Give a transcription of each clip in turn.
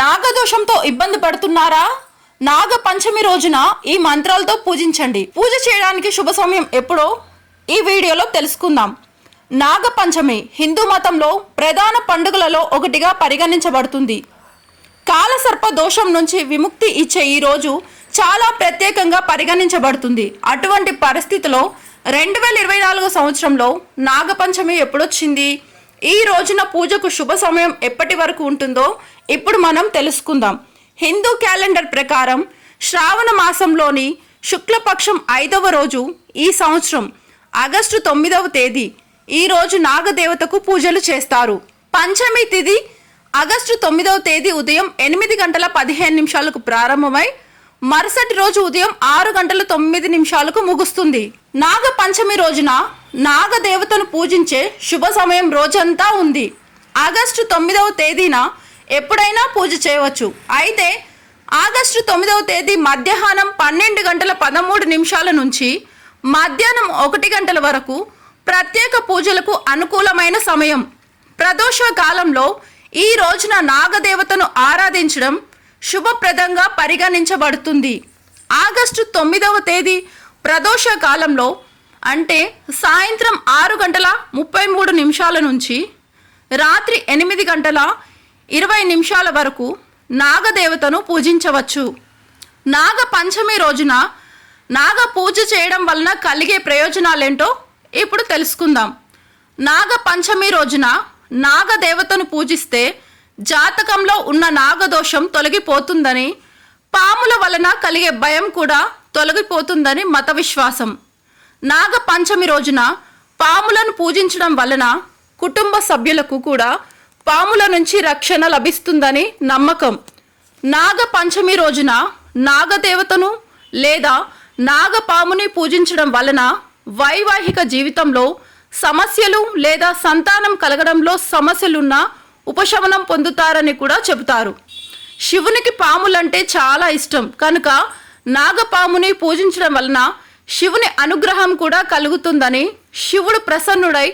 నాగదోషంతో ఇబ్బంది పడుతున్నారా? నాగ పంచమి రోజున ఈ మంత్రాలతో పూజించండి. పూజ చేయడానికి శుభ సమయం ఎప్పుడో ఈ వీడియోలో తెలుసుకుందాం. నాగ పంచమి హిందూ మతంలో ప్రధాన పండుగలలో ఒకటిగా పరిగణించబడుతుంది. కాలసర్ప దోషం నుంచి విముక్తి ఇచ్చే ఈ రోజు చాలా ప్రత్యేకంగా పరిగణించబడుతుంది. అటువంటి పరిస్థితిలో రెండు వేల ఇరవై నాలుగు సంవత్సరంలో నాగపంచమి ఎప్పుడొచ్చింది? ఈ రోజున పూజకు శుభ సమయం ఎప్పటి వరకు ఉంటుందో ఇప్పుడు మనం తెలుసుకుందాం. హిందూ క్యాలెండర్ ప్రకారం శ్రావణ మాసంలోని శుక్లపక్షం ఐదవ రోజు ఈ సంవత్సరం ఆగస్టు తొమ్మిదవ తేదీ ఈ రోజు నాగదేవతకు పూజలు చేస్తారు. పంచమి తిథి ఆగస్టు తొమ్మిదవ తేదీ ఉదయం ఎనిమిది గంటల పదిహేను నిమిషాలకు ప్రారంభమై మరుసటి రోజు ఉదయం ఆరు గంటల తొమ్మిది నిమిషాలకు ముగుస్తుంది. నాగ పంచమి రోజున నాగదేవతను పూజించే శుభ సమయం రోజంతా ఉంది. ఆగస్టు తొమ్మిదవ తేదీన ఎప్పుడైనా పూజ చేయవచ్చు. అయితే ఆగస్టు తొమ్మిదవ తేదీ మధ్యాహ్నం పన్నెండు గంటల పదమూడు నిమిషాల నుంచి మధ్యాహ్నం ఒకటి గంటల వరకు ప్రత్యేక పూజలకు అనుకూలమైన సమయం. ప్రదోష కాలంలో ఈ రోజున నాగదేవతను ఆరాధించడం శుభప్రదంగా పరిగణించబడుతుంది. ఆగస్టు తొమ్మిదవ తేదీ ప్రదోష కాలంలో అంటే సాయంత్రం ఆరు గంటల ముప్పై మూడు నిమిషాల నుంచి రాత్రి ఎనిమిది గంటల ఇరవై నిమిషాల వరకు నాగదేవతను పూజించవచ్చు. నాగ పంచమి రోజున నాగ పూజ చేయడం వలన కలిగే ప్రయోజనాలేంటో ఇప్పుడు తెలుసుకుందాం. నాగ పంచమి రోజున నాగదేవతను పూజిస్తే జాతకంలో ఉన్న నాగదోషం తొలగిపోతుందని పాముల వలన కలిగే భయం కూడా తొలగిపోతుందని మత విశ్వాసం. నాగ పంచమి రోజున పాములను పూజించడం వలన కుటుంబ సభ్యులకు కూడా పాముల నుంచి రక్షణ లభిస్తుందని నమ్మకం. నాగ పంచమి రోజున నాగదేవతను లేదా నాగపాముని పూజించడం వలన వైవాహిక జీవితంలో సమస్యలు లేదా సంతానం కలగడంలో సమస్యలున్న ఉపశమనం పొందుతారని కూడా చెబుతారు. శివునికి పాములంటే చాలా ఇష్టం. కనుక నాగపాముని పూజించడం వలన శివుని అనుగ్రహం కూడా కలుగుతుందని శివుడు ప్రసన్నుడై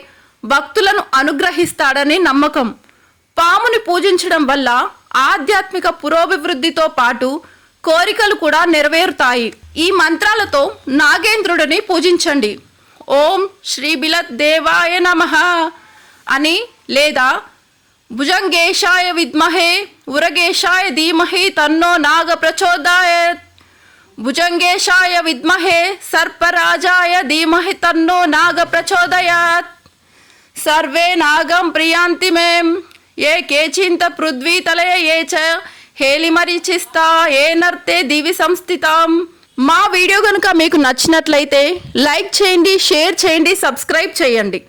భక్తులను అనుగ్రహిస్తాడని నమ్మకం. పాముని పూజించడం వల్ల ఆధ్యాత్మిక పురోభివృద్ధితో పాటు కోరికలు కూడా నెరవేరుతాయి. ఈ మంత్రాలతో నాగేంద్రుడిని పూజించండి. ఓం శ్రీ బిలత్ దేవాయ నమ అని లేదా భుజంగేశాయ విద్మహే ఉరగేశాయ ధీమహి తన్నో నాగ ప్రచోదాయత్ భుజంగేశాయ విద్మహే సర్పరాజాయ ధీమహి తన్నో నాగ ప్రచోదయాత్. సర్వే నాగం ప్రియాంతి మేం. ఏ కేచింత పృథ్వీతలయ ఏ చ? హేలిమరిచిస్తా ఏ నర్తే దివి సంస్థితాం? మా వీడియో కనుక మీకు నచ్చినట్లయితే లైక్ చేయండి షేర్ చేయండి సబ్స్క్రైబ్ చేయండి.